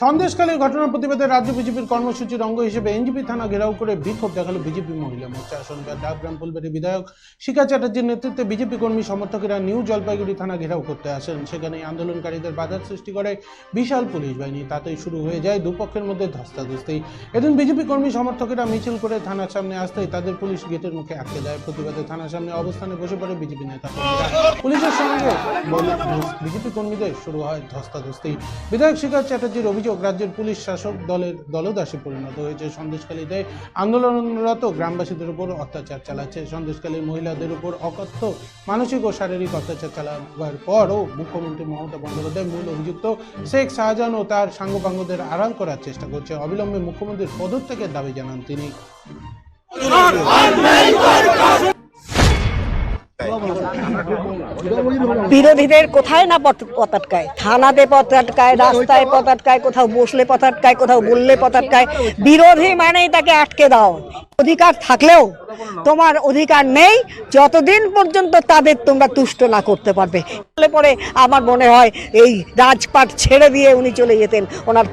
সন্দেশকালীর ঘটনার প্রতিবাদে রাজ্য বিজেপির কর্মসূচির অঙ্গ হিসেবে এনজিপি থানা ঘেরাও করে বিক্ষোভ দেখাল বিজেপি মহিলা মোর্চা। শনিবার ডাবগ্রাম ফুলবাড়ি বিধায়ক শিখা চ্যাটার্জির নেতৃত্বে বিজেপি কর্মী সমর্থকেরা নিউ জলপাইগুড়ি থানা ঘেরাও করতে আসেন। সেখানে আন্দোলনকারীদের বাধার সৃষ্টি করে বিশাল পুলিশ বাহিনী। তাতেই শুরু হয়ে যায় দুপক্ষের মধ্যে ধস্তাধস্তি। এদিন বিজেপি কর্মী সমর্থকেরা মিছিল করে থানার সামনে আসতেই তাদের পুলিশ গেটের মুখে আটকে দেয়। প্রতিবাদে থানার সামনে অবস্থানে বসে পড়ে বিজেপি নেতা। পুলিশের সঙ্গে বিজেপি কর্মীদের শুরু হয় ধস্তাধস্তি। বিধায়ক শিখর চ্যাটার্জির অভিযোগ রাজ্যের পুলিশ শাসক দলের দলদাসে পরিণত হয়েছে। সন্দেশকালীতে আন্দোলনরত গ্রামবাসীদের উপর অত্যাচার চালাচ্ছে। সন্দেশকালীর মহিলাদের উপর অকথ্য মানসিক ও শারীরিক অত্যাচার চালাবার পরও মুখ্যমন্ত্রী মমতা বন্দ্যোপাধ্যায় মূল অভিযুক্ত শেখ শাহজাহান ও তার সাঙ্গপাঙ্গদের আড়াল করার চেষ্টা করছে। অবিলম্বে মুখ্যমন্ত্রীর পদত্যাগের দাবি জানান তিনি। বিরোধীদের কোথায় না পথ আটকায়? থানাতে পথ আটকায়, রাস্তায় পথ আটকায়, কোথাও বসলে পথ আটকায়, কোথাও বললে পথ আটকায়। বিরোধী মানেই তাকে আটকে দাও অধিকার থাকলেও তোমার অধিকার নেই, যতদিন পর্যন্ত তাদের তোমরা তুষ্ট না করতে পারবে। পরে আমার মনে হয় এই রাজপাট ছেড়ে দিয়ে উনি চলে যেতেন। ওনার